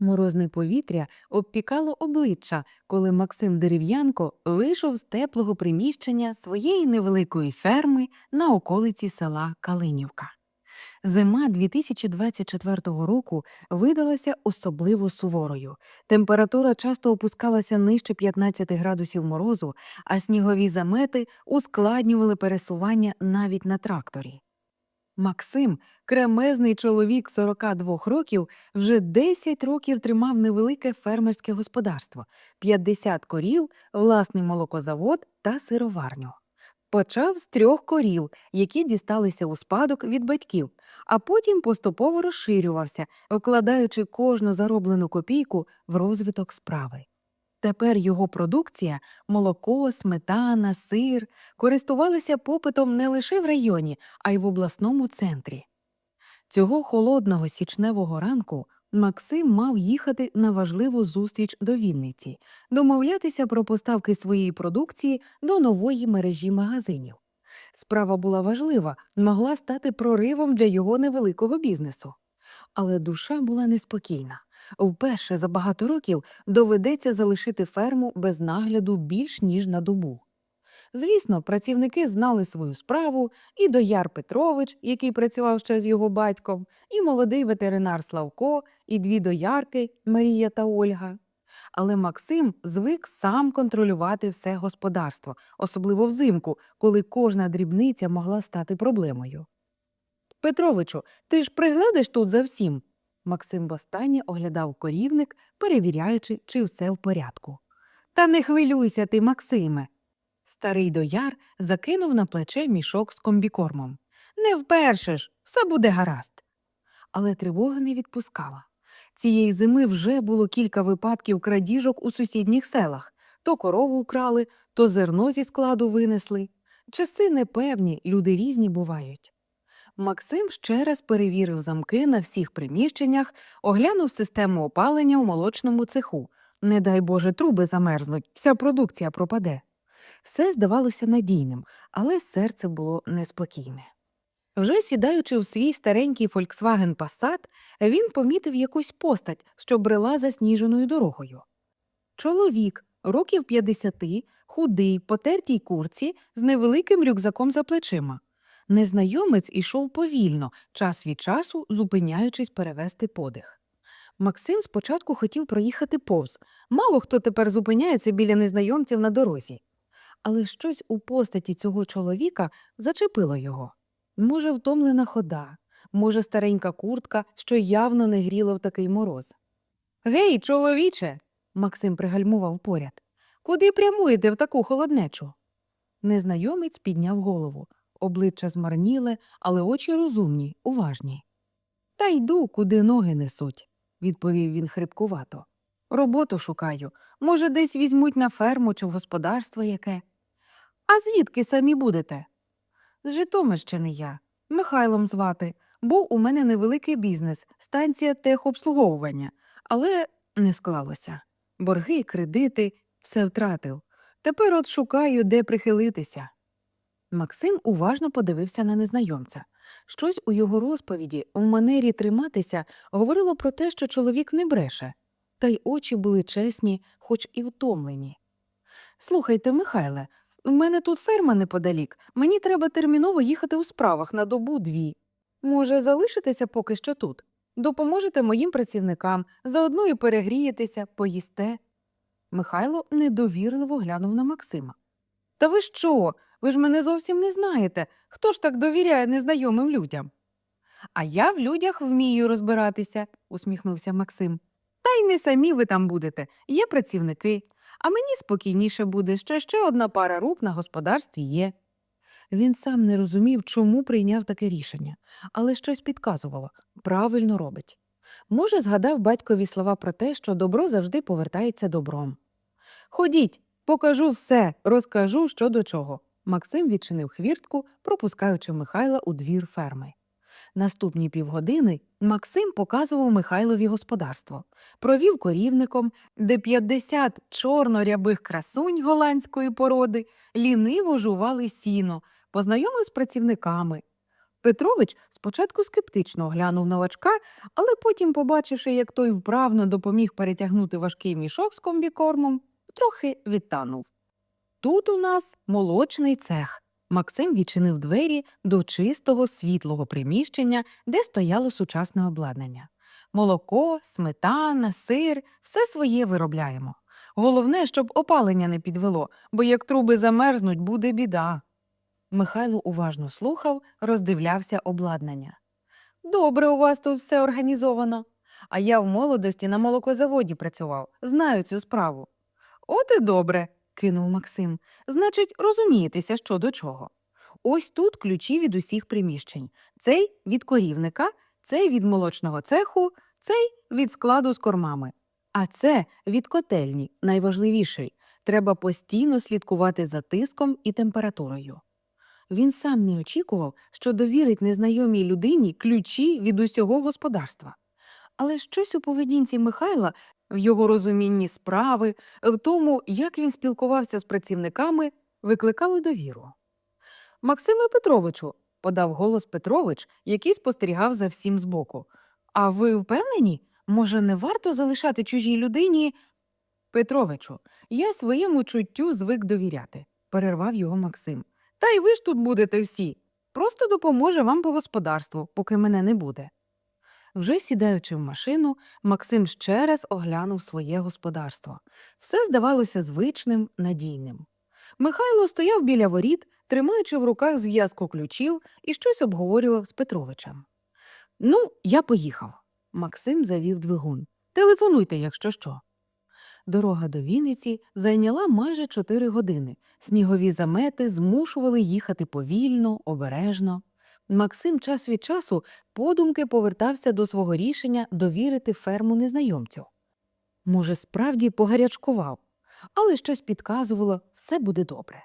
Морозне повітря обпікало обличчя, коли Максим Дерев'янко вийшов з теплого приміщення своєї невеликої ферми на околиці села Калинівка. Зима 2024 року видалася особливо суворою. Температура часто опускалася нижче 15 градусів морозу, а снігові замети ускладнювали пересування навіть на тракторі. Максим, кремезний чоловік 42 років, вже 10 років тримав невелике фермерське господарство, 50 корів, власний молокозавод та сироварню. Почав з трьох корів, які дісталися у спадок від батьків, а потім поступово розширювався, вкладаючи кожну зароблену копійку в розвиток справи. Тепер його продукція молоко, сметана, сир користувалися попитом не лише в районі, а й в обласному центрі. Цього холодного січневого ранку Максим мав їхати на важливу зустріч до Вінниці, домовлятися про поставки своєї продукції до нової мережі магазинів. Справа була важлива, могла стати проривом для його невеликого бізнесу. Але душа була неспокійна. Вперше за багато років доведеться залишити ферму без нагляду більш ніж на добу. Звісно, працівники знали свою справу, і дояр Петрович, який працював ще з його батьком, і молодий ветеринар Славко, і дві доярки Марія та Ольга. Але Максим звик сам контролювати все господарство, особливо взимку, коли кожна дрібниця могла стати проблемою. Петровичу, ти ж приглядиш тут за всім. Максим востаннє оглядав корівник, перевіряючи, чи все в порядку. Та не хвилюйся ти, Максиме. Старий дояр закинув на плече мішок з комбікормом. Не вперше ж, все буде гаразд. Але тривога не відпускала. Цієї зими вже було кілька випадків крадіжок у сусідніх селах то корову вкрали, то зерно зі складу винесли. Часи непевні, люди різні бувають. Максим ще раз перевірив замки на всіх приміщеннях, оглянув систему опалення у молочному цеху. Не дай Боже, труби замерзнуть, вся продукція пропаде. Все здавалося надійним, але серце було неспокійне. Вже сідаючи в свій старенький Volkswagen Passat, він помітив якусь постать, що брела засніженою дорогою. Чоловік, років 50, худий, потертій курці, з невеликим рюкзаком за плечима. Незнайомець ішов повільно, час від часу зупиняючись перевести подих. Максим спочатку хотів проїхати повз. Мало хто тепер зупиняється біля незнайомців на дорозі. Але щось у постаті цього чоловіка зачепило його. Може, втомлена хода, може, старенька куртка, що явно не гріла в такий мороз. Гей, чоловіче. Максим пригальмував поряд. Куди прямуєте в таку холоднечу? Незнайомець підняв голову. Обличчя змарніле, але очі розумні, уважні. Та йду, куди ноги несуть, відповів він хрипкувато. Роботу шукаю. Може, десь візьмуть на ферму чи в господарство яке. А звідки самі будете? З Житомирщини я. Михайлом звати. Був у мене невеликий бізнес, станція техобслуговування, але не склалося. Борги, кредити, все втратив. Тепер от шукаю, де прихилитися. Максим уважно подивився на незнайомця. Щось у його розповіді, в манері триматися, говорило про те, що чоловік не бреше, та й очі були чесні, хоч і втомлені. Слухайте, Михайле, у мене тут ферма неподалік. Мені треба терміново їхати у справах на добу дві. Може, залишитеся поки що тут? Допоможете моїм працівникам, заодно і перегрієтеся, поїсте. Михайло недовірливо глянув на Максима. Та ви що? Ви ж мене зовсім не знаєте. Хто ж так довіряє незнайомим людям? А я в людях вмію розбиратися, усміхнувся Максим. Та й не самі ви там будете, є працівники. А мені спокійніше буде, що ще одна пара рук на господарстві є. Він сам не розумів, чому прийняв таке рішення, але щось підказувало правильно робить. Може, згадав батькові слова про те, що добро завжди повертається добром. Ходіть, покажу все, розкажу, що до чого. Максим відчинив хвіртку, пропускаючи Михайла у двір ферми. Наступні півгодини Максим показував Михайлові господарство, провів корівником, де 50 чорно-рябих красунь голландської породи ліниво жували сіно, познайомив з працівниками. Петрович спочатку скептично глянув новачка, але потім, побачивши, як той вправно допоміг перетягнути важкий мішок з комбікормом, трохи відтанув. Тут у нас молочний цех. Максим відчинив двері до чистого світлого приміщення, де стояло сучасне обладнання. Молоко, сметана, сир все своє виробляємо. Головне, щоб опалення не підвело, бо як труби замерзнуть, буде біда. Михайло уважно слухав, роздивлявся обладнання. Добре, у вас тут все організовано. А я в молодості на молокозаводі працював, знаю цю справу. От і добре, кинув Максим. Значить, розумієтеся, що до чого. Ось тут ключі від усіх приміщень. Цей від корівника, цей від молочного цеху, цей від складу з кормами. А це від котельні, найважливіший. Треба постійно слідкувати за тиском і температурою. Він сам не очікував, що довірить незнайомій людині ключі від усього господарства. Але щось у поведінці Михайла, в його розумінні справи, в тому, як він спілкувався з працівниками, викликало довіру. Максиме Петровичу, подав голос Петрович, який спостерігав за всім збоку. А ви впевнені? Може, не варто залишати чужій людині? Петровичу, я своєму чуттю звик довіряти, перервав його Максим. Та й ви ж тут будете всі. Просто допоможе вам по господарству, поки мене не буде. Вже сідаючи в машину, Максим ще раз оглянув своє господарство. Все здавалося звичним, надійним. Михайло стояв біля воріт, тримаючи в руках зв'язку ключів і щось обговорював з Петровичем. Ну, я поїхав. Максим завів двигун. Телефонуйте, якщо що. Дорога до Вінниці зайняла майже чотири години. Снігові замети змушували їхати повільно, обережно. Максим час від часу подумки повертався до свого рішення довірити ферму незнайомцю. Може, справді погарячкував, але щось підказувало все буде добре.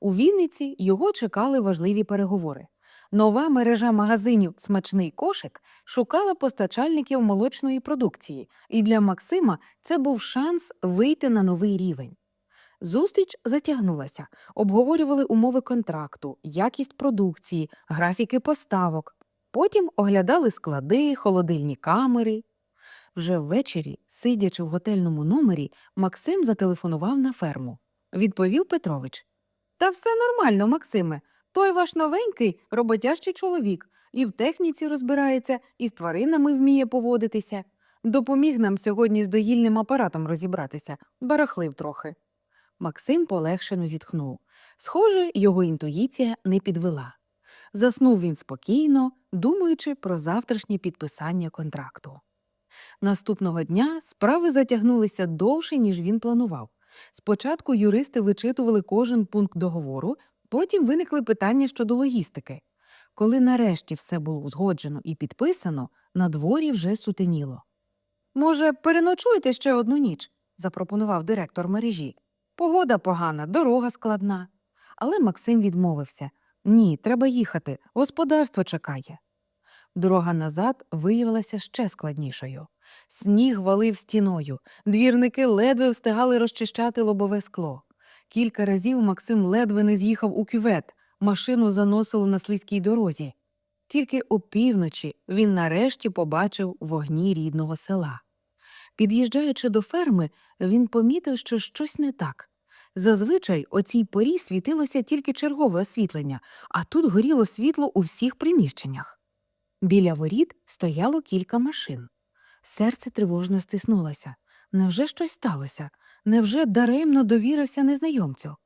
У Вінниці його чекали важливі переговори. Нова мережа магазинів Смачний кошик шукала постачальників молочної продукції, і для Максима це був шанс вийти на новий рівень. Зустріч затягнулася, обговорювали умови контракту, якість продукції, графіки поставок. Потім оглядали склади, холодильні камери. Вже ввечері, сидячи в готельному номері, Максим зателефонував на ферму. Відповів Петрович. Та все нормально, Максиме. Той ваш новенький роботящий чоловік, і в техніці розбирається, і з тваринами вміє поводитися. Допоміг нам сьогодні з доїльним апаратом розібратися, барахлив трохи. Максим полегшено зітхнув. Схоже, його інтуїція не підвела. Заснув він спокійно, думаючи про завтрашнє підписання контракту. Наступного дня справи затягнулися довше, ніж він планував. Спочатку юристи вичитували кожен пункт договору, потім виникли питання щодо логістики. Коли нарешті все було узгоджено і підписано, на дворі вже сутеніло. Може, переночуєте ще одну ніч? запропонував директор мережі. Погода погана, дорога складна. Але Максим відмовився ні, треба їхати, господарство чекає. Дорога назад виявилася ще складнішою. Сніг валив стіною, двірники ледве встигали розчищати лобове скло. Кілька разів Максим ледве не з'їхав у кювет, машину заносило на слизькій дорозі. Тільки опівночі він нарешті побачив вогні рідного села. Під'їжджаючи до ферми, він помітив, що щось не так. Зазвичай о цій порі світилося тільки чергове освітлення, а тут горіло світло у всіх приміщеннях. Біля воріт стояло кілька машин. Серце тривожно стиснулося. Невже щось сталося? Невже даремно довірився незнайомцю?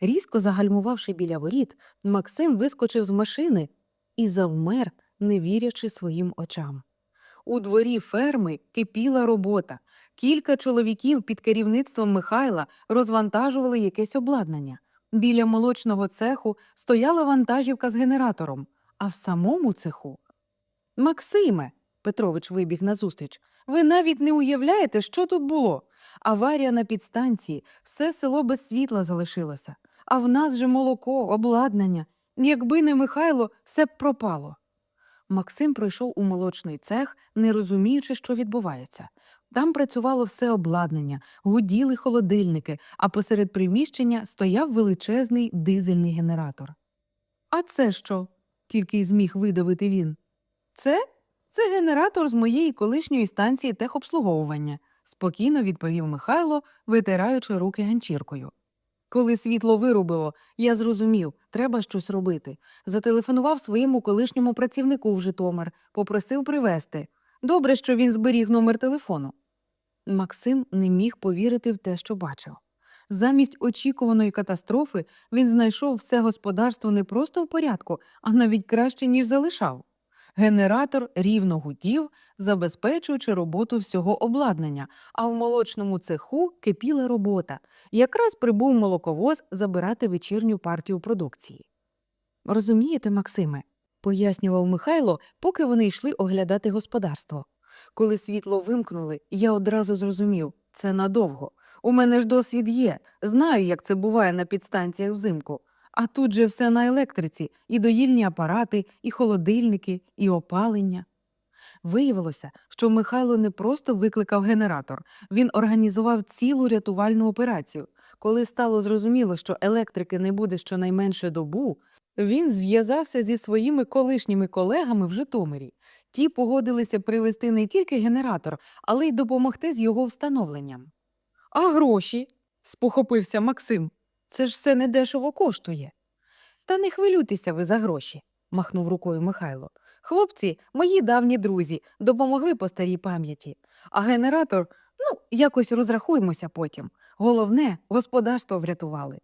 Різко загальмувавши біля воріт, Максим вискочив з машини і завмер, не вірячи своїм очам. У дворі ферми кипіла робота. Кілька чоловіків під керівництвом Михайла розвантажували якесь обладнання. Біля молочного цеху стояла вантажівка з генератором, а в самому цеху. Максиме, Петрович вибіг назустріч, ви навіть не уявляєте, що тут було. Аварія на підстанції, все село без світла залишилося. А в нас же молоко, обладнання. Якби не Михайло, все б пропало. Максим пройшов у молочний цех, не розуміючи, що відбувається. Там працювало все обладнання, гуділи холодильники, а посеред приміщення стояв величезний дизельний генератор. А це що? тільки й зміг видавити він. Це? Це генератор з моєї колишньої станції техобслуговування, спокійно відповів Михайло, витираючи руки ганчіркою. Коли світло вирубило, я зрозумів, треба щось робити. Зателефонував своєму колишньому працівнику в Житомир, попросив привезти. Добре, що він зберіг номер телефону. Максим не міг повірити в те, що бачив. Замість очікуваної катастрофи він знайшов все господарство не просто в порядку, а навіть краще, ніж залишав. Генератор рівно гудів, забезпечуючи роботу всього обладнання, а в молочному цеху кипіла робота. Якраз прибув молоковоз забирати вечірню партію продукції. Розумієте, Максиме, пояснював Михайло, поки вони йшли оглядати господарство. Коли світло вимкнули, я одразу зрозумів це надовго. У мене ж досвід є, знаю, як це буває на підстанціях взимку. А тут же все на електриці і доїльні апарати, і холодильники, і опалення. Виявилося, що Михайло не просто викликав генератор, він організував цілу рятувальну операцію. Коли стало зрозуміло, що електрики не буде щонайменше добу, він зв'язався зі своїми колишніми колегами в Житомирі. Ті погодилися привезти не тільки генератор, але й допомогти з його встановленням. А гроші? спохопився Максим. Це ж все недешево коштує. Та не хвилюйтеся ви за гроші, махнув рукою Михайло. Хлопці, мої давні друзі, допомогли по старій пам'яті. А генератор, ну, якось розрахуємося потім. Головне, господарство врятували.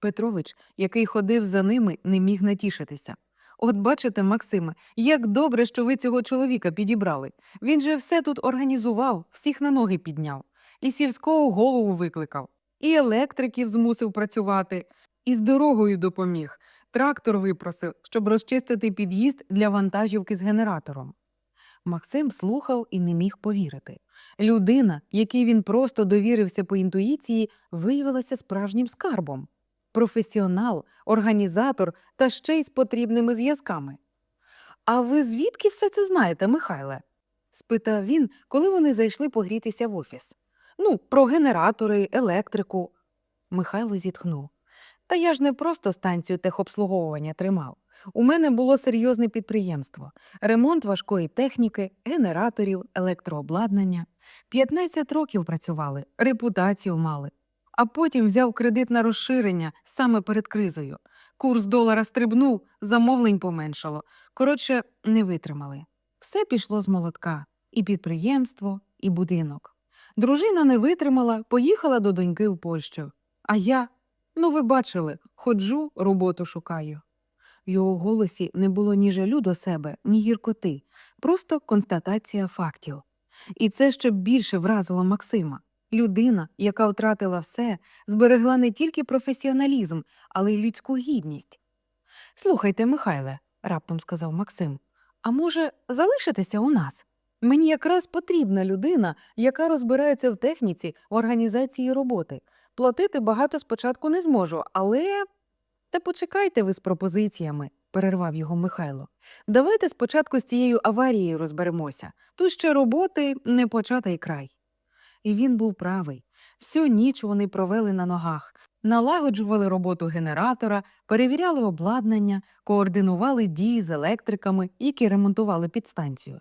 Петрович, який ходив за ними, не міг натішитися. От бачите, Максиме, як добре, що ви цього чоловіка підібрали. Він же все тут організував, всіх на ноги підняв, і сільського голову викликав, і електриків змусив працювати, і з дорогою допоміг. Трактор випросив, щоб розчистити під'їзд для вантажівки з генератором. Максим слухав і не міг повірити. Людина, якій він просто довірився по інтуїції, виявилася справжнім скарбом. Професіонал, організатор та ще й з потрібними зв'язками. А ви звідки все це знаєте, Михайле? спитав він, коли вони зайшли погрітися в офіс. Ну, про генератори, електрику. Михайло зітхнув. Та я ж не просто станцію техобслуговування тримав. У мене було серйозне підприємство, ремонт важкої техніки, генераторів, електрообладнання. 15 років працювали, репутацію мали. А потім взяв кредит на розширення саме перед кризою. Курс долара стрибнув, замовлень поменшало. Коротше, не витримали. Все пішло з молотка і підприємство, і будинок. Дружина не витримала, поїхала до доньки в Польщу. А я, ну ви бачили, ходжу, роботу шукаю. В його голосі не було ні жалю до себе, ні гіркоти, просто констатація фактів. І це ще більше вразило Максима. Людина, яка втратила все, зберегла не тільки професіоналізм, але й людську гідність. Слухайте, Михайле, раптом сказав Максим, а може, залишитеся у нас? Мені якраз потрібна людина, яка розбирається в техніці, в організації роботи. Платити багато спочатку не зможу, але. Та почекайте ви з пропозиціями, перервав його Михайло. Давайте спочатку з цією аварією розберемося. Тут ще роботи не початий край. І він був правий. Всю ніч вони провели на ногах, налагоджували роботу генератора, перевіряли обладнання, координували дії з електриками, які ремонтували підстанцію.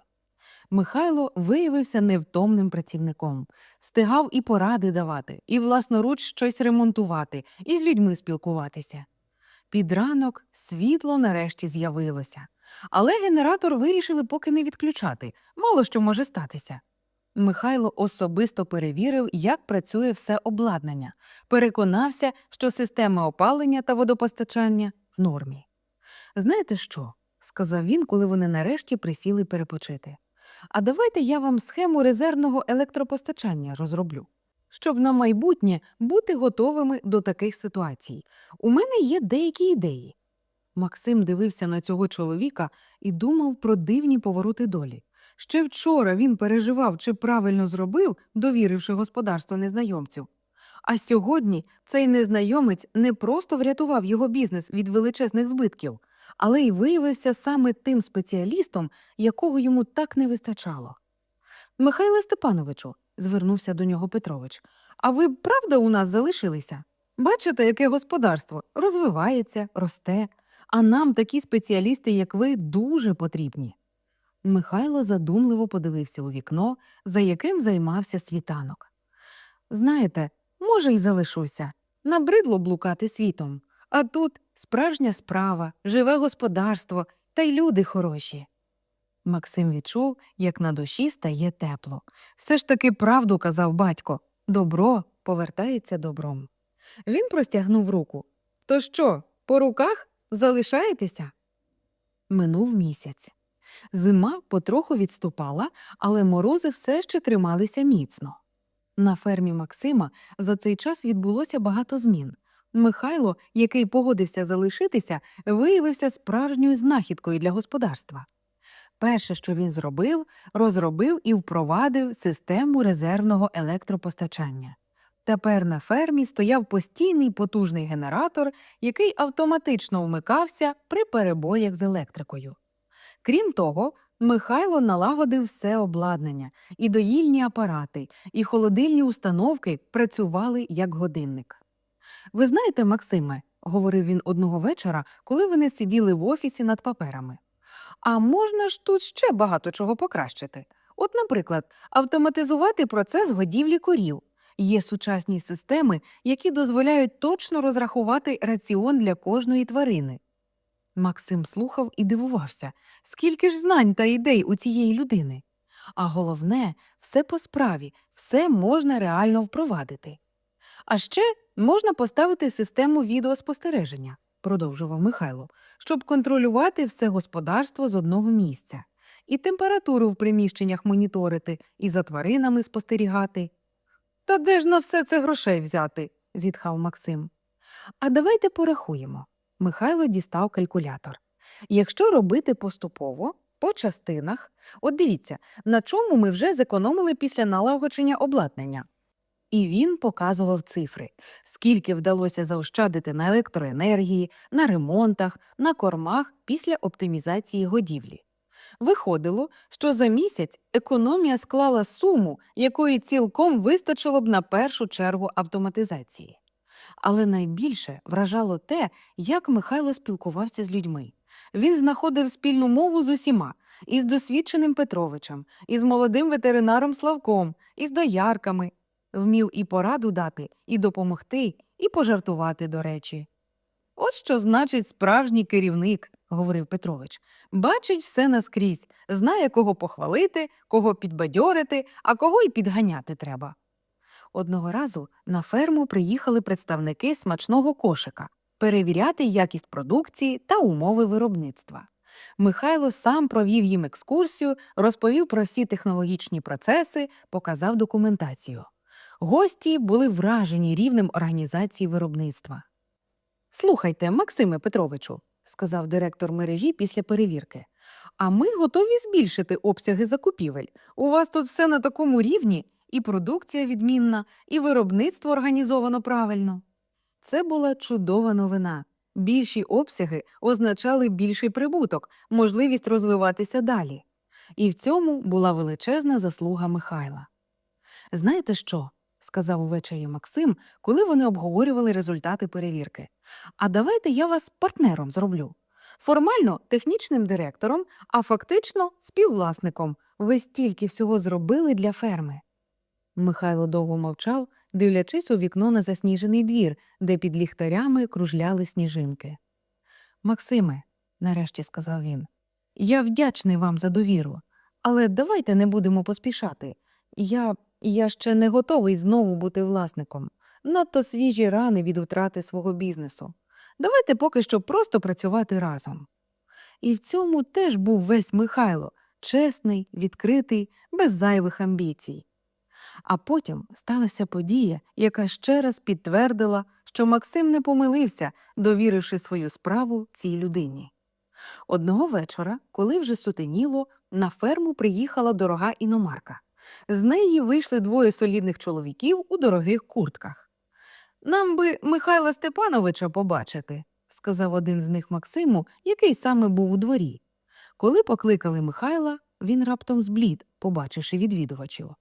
Михайло виявився невтомним працівником, встигав і поради давати, і власноруч щось ремонтувати, і з людьми спілкуватися. Під ранок світло нарешті з'явилося, але генератор вирішили поки не відключати, мало що може статися. Михайло особисто перевірив, як працює все обладнання, переконався, що системи опалення та водопостачання в нормі. Знаєте що? сказав він, коли вони нарешті присіли перепочити. А давайте я вам схему резервного електропостачання розроблю, щоб на майбутнє бути готовими до таких ситуацій. У мене є деякі ідеї. Максим дивився на цього чоловіка і думав про дивні повороти долі. Ще вчора він переживав, чи правильно зробив, довіривши господарство незнайомцю. А сьогодні цей незнайомець не просто врятував його бізнес від величезних збитків, але й виявився саме тим спеціалістом, якого йому так не вистачало. Михайле Степановичу, звернувся до нього Петрович, а ви правда у нас залишилися? Бачите, яке господарство розвивається, росте, А нам такі спеціалісти, як ви, дуже потрібні. Михайло задумливо подивився у вікно, за яким займався світанок. Знаєте, може, й залишуся. Набридло блукати світом. А тут справжня справа, живе господарство та й люди хороші. Максим відчув, як на душі стає тепло. Все ж таки правду казав батько добро повертається добром. Він простягнув руку. То що, по руках залишаєтеся? Минув місяць. Зима потроху відступала, але морози все ще трималися міцно. На фермі Максима за цей час відбулося багато змін. Михайло, який погодився залишитися, виявився справжньою знахідкою для господарства. Перше, що він зробив, розробив і впровадив систему резервного електропостачання. Тепер на фермі стояв постійний потужний генератор, який автоматично вмикався при перебоях з електрикою. Крім того, Михайло налагодив все обладнання, і доїльні апарати, і холодильні установки працювали як годинник. Ви знаєте, Максиме, говорив він одного вечора, коли вони сиділи в офісі над паперами. А можна ж тут ще багато чого покращити. От, наприклад, автоматизувати процес годівлі корів. Є сучасні системи, які дозволяють точно розрахувати раціон для кожної тварини. Максим слухав і дивувався, скільки ж знань та ідей у цієї людини. А головне, все по справі, все можна реально впровадити. А ще можна поставити систему відеоспостереження, продовжував Михайло, щоб контролювати все господарство з одного місця, і температуру в приміщеннях моніторити, і за тваринами спостерігати. Та де ж на все це грошей взяти? зітхав Максим. А давайте порахуємо. Михайло дістав калькулятор. Якщо робити поступово, по частинах, от дивіться, на чому ми вже зекономили після налагодження обладнання. І він показував цифри, скільки вдалося заощадити на електроенергії, на ремонтах, на кормах після оптимізації годівлі. Виходило, що за місяць економія склала суму, якої цілком вистачило б на першу чергу автоматизації. Але найбільше вражало те, як Михайло спілкувався з людьми. Він знаходив спільну мову з усіма із досвідченим Петровичем, із молодим ветеринаром Славком, із доярками. Вмів і пораду дати, і допомогти, і пожартувати, до речі. От що значить справжній керівник, говорив Петрович. Бачить все наскрізь, знає, кого похвалити, кого підбадьорити, а кого й підганяти треба. Одного разу на ферму приїхали представники смачного кошика перевіряти якість продукції та умови виробництва. Михайло сам провів їм екскурсію, розповів про всі технологічні процеси, показав документацію. Гості були вражені рівнем організації виробництва. Слухайте, Максиме Петровичу, сказав директор мережі після перевірки. А ми готові збільшити обсяги закупівель. У вас тут все на такому рівні, і продукція відмінна, і виробництво організовано правильно. Це була чудова новина. Більші обсяги означали більший прибуток, можливість розвиватися далі. І в цьому була величезна заслуга Михайла. Знаєте що? сказав увечері Максим, коли вони обговорювали результати перевірки. А давайте я вас партнером зроблю. Формально технічним директором, а фактично співвласником. Ви стільки всього зробили для ферми. Михайло довго мовчав, дивлячись у вікно на засніжений двір, де під ліхтарями кружляли сніжинки. Максиме, нарешті сказав він, я вдячний вам за довіру, але давайте не будемо поспішати. Я, я ще не готовий знову бути власником. Надто свіжі рани від втрати свого бізнесу. Давайте поки що просто працювати разом. І в цьому теж був весь Михайло, чесний, відкритий, без зайвих амбіцій. А потім сталася подія, яка ще раз підтвердила, що Максим не помилився, довіривши свою справу цій людині. Одного вечора, коли вже сутеніло, на ферму приїхала дорога іномарка. З неї вийшли двоє солідних чоловіків у дорогих куртках. Нам би Михайла Степановича побачити, сказав один з них Максиму, який саме був у дворі. Коли покликали Михайла, він раптом зблід, побачивши відвідувачів.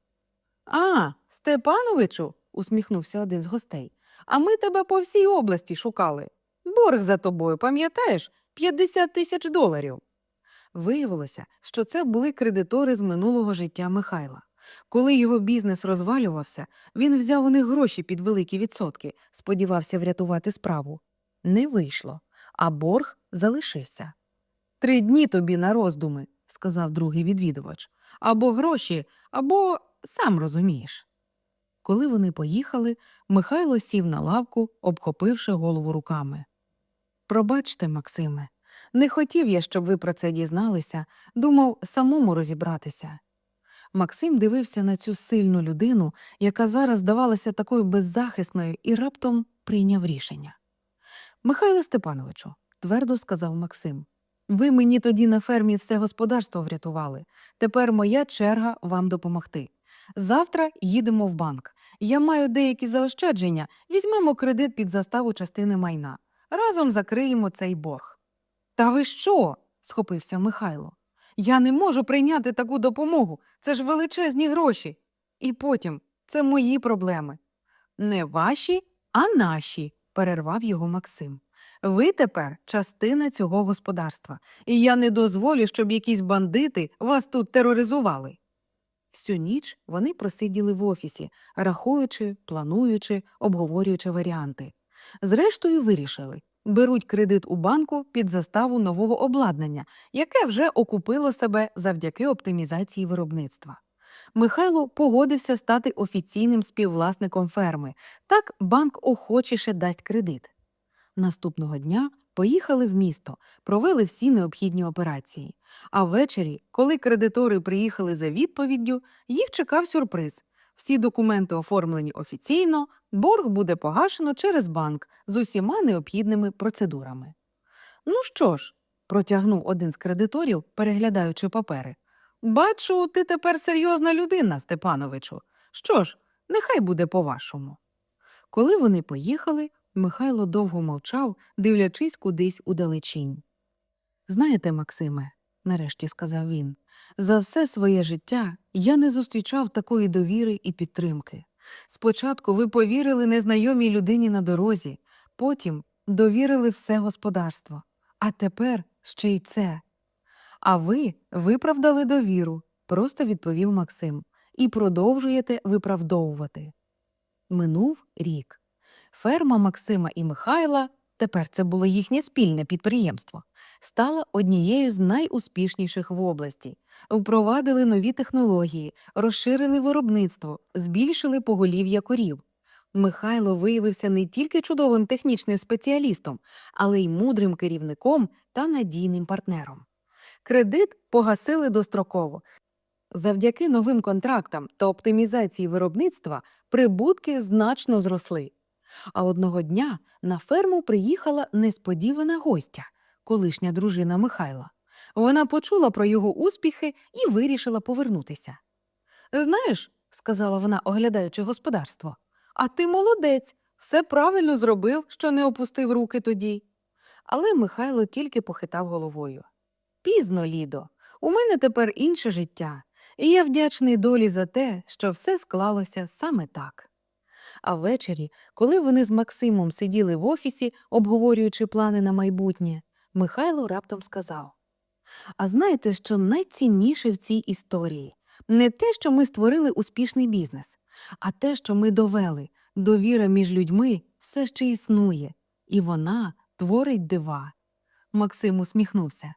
А, Степановичу, усміхнувся один з гостей. А ми тебе по всій області шукали. Борг за тобою, пам'ятаєш? 50 тисяч доларів. Виявилося, що це були кредитори з минулого життя Михайла. Коли його бізнес розвалювався, він взяв у них гроші під великі відсотки, сподівався врятувати справу. Не вийшло, а борг залишився. Три дні тобі на роздуми, сказав другий відвідувач. Або гроші, або сам розумієш. Коли вони поїхали, Михайло сів на лавку, обхопивши голову руками. Пробачте, Максиме, не хотів я, щоб ви про це дізналися, думав самому розібратися. Максим дивився на цю сильну людину, яка зараз здавалася такою беззахисною, і раптом прийняв рішення. Михайле Степановичу, твердо сказав Максим, ви мені тоді на фермі все господарство врятували. Тепер моя черга вам допомогти. Завтра їдемо в банк. Я маю деякі заощадження, візьмемо кредит під заставу частини майна. Разом закриємо цей борг. Та ви що? схопився Михайло. Я не можу прийняти таку допомогу. Це ж величезні гроші. І потім це мої проблеми. Не ваші, а наші, перервав його Максим. Ви тепер частина цього господарства, і я не дозволю, щоб якісь бандити вас тут тероризували. Всю ніч вони просиділи в офісі, рахуючи, плануючи, обговорюючи варіанти. Зрештою, вирішили беруть кредит у банку під заставу нового обладнання, яке вже окупило себе завдяки оптимізації виробництва. Михайло погодився стати офіційним співвласником ферми. Так банк охочіше дасть кредит. Наступного дня поїхали в місто, провели всі необхідні операції. А ввечері, коли кредитори приїхали за відповіддю, їх чекав сюрприз. Всі документи оформлені офіційно, борг буде погашено через банк з усіма необхідними процедурами. Ну що ж, протягнув один з кредиторів, переглядаючи папери. Бачу, ти тепер серйозна людина, Степановичу. Що ж, нехай буде по-вашому. Коли вони поїхали, Михайло довго мовчав, дивлячись кудись удалечінь. Знаєте, Максиме, нарешті сказав він, за все своє життя я не зустрічав такої довіри і підтримки. Спочатку ви повірили незнайомій людині на дорозі, потім довірили все господарство, а тепер ще й це. А ви виправдали довіру, просто відповів Максим, і продовжуєте виправдовувати. Минув рік. Ферма Максима і Михайла, тепер це було їхнє спільне підприємство, стала однією з найуспішніших в області. Впровадили нові технології, розширили виробництво, збільшили поголів'я корів. Михайло виявився не тільки чудовим технічним спеціалістом, але й мудрим керівником та надійним партнером. Кредит погасили достроково. Завдяки новим контрактам та оптимізації виробництва прибутки значно зросли. А одного дня на ферму приїхала несподівана гостя, колишня дружина Михайла. Вона почула про його успіхи і вирішила повернутися. Знаєш, сказала вона, оглядаючи господарство, а ти молодець, все правильно зробив, що не опустив руки тоді. Але Михайло тільки похитав головою. Пізно, Лідо, у мене тепер інше життя, і я вдячний долі за те, що все склалося саме так. А ввечері, коли вони з Максимом сиділи в офісі, обговорюючи плани на майбутнє, Михайло раптом сказав: А знаєте, що найцінніше в цій історії? Не те, що ми створили успішний бізнес, а те, що ми довели, довіра між людьми все ще існує, і вона творить дива. Максим усміхнувся.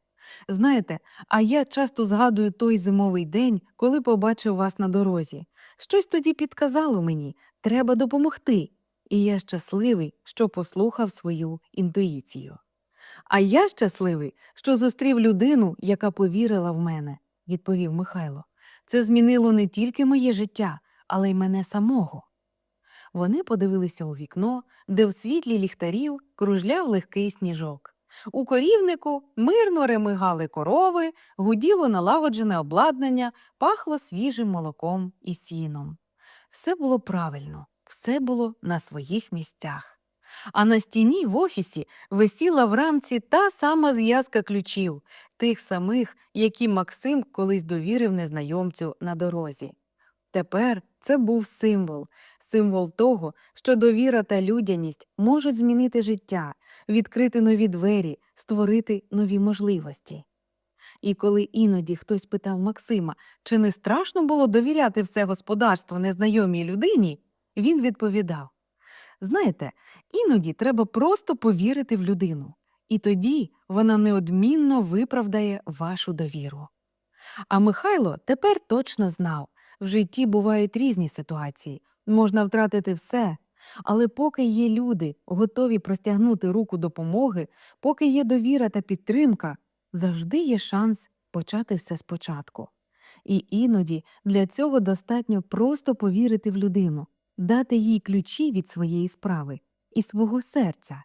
Знаєте, а я часто згадую той зимовий день, коли побачив вас на дорозі. Щось тоді підказало мені, треба допомогти. І я щасливий, що послухав свою інтуїцію. А я щасливий, що зустрів людину, яка повірила в мене, відповів Михайло. Це змінило не тільки моє життя, але й мене самого. Вони подивилися у вікно, де в світлі ліхтарів кружляв легкий сніжок. У корівнику мирно ремигали корови, гуділо налагоджене обладнання, пахло свіжим молоком і сіном. Все було правильно, все було на своїх місцях. А на стіні в офісі висіла в рамці та сама зв'язка ключів, тих самих, які Максим колись довірив незнайомцю на дорозі. Тепер це був символ, символ того, що довіра та людяність можуть змінити життя, відкрити нові двері, створити нові можливості. І коли іноді хтось питав Максима, чи не страшно було довіряти все господарство незнайомій людині, він відповідав: Знаєте, іноді треба просто повірити в людину, і тоді вона неодмінно виправдає вашу довіру. А Михайло тепер точно знав в житті бувають різні ситуації, можна втратити все. Але поки є люди, готові простягнути руку допомоги, поки є довіра та підтримка, завжди є шанс почати все спочатку. І іноді для цього достатньо просто повірити в людину, дати їй ключі від своєї справи і свого серця,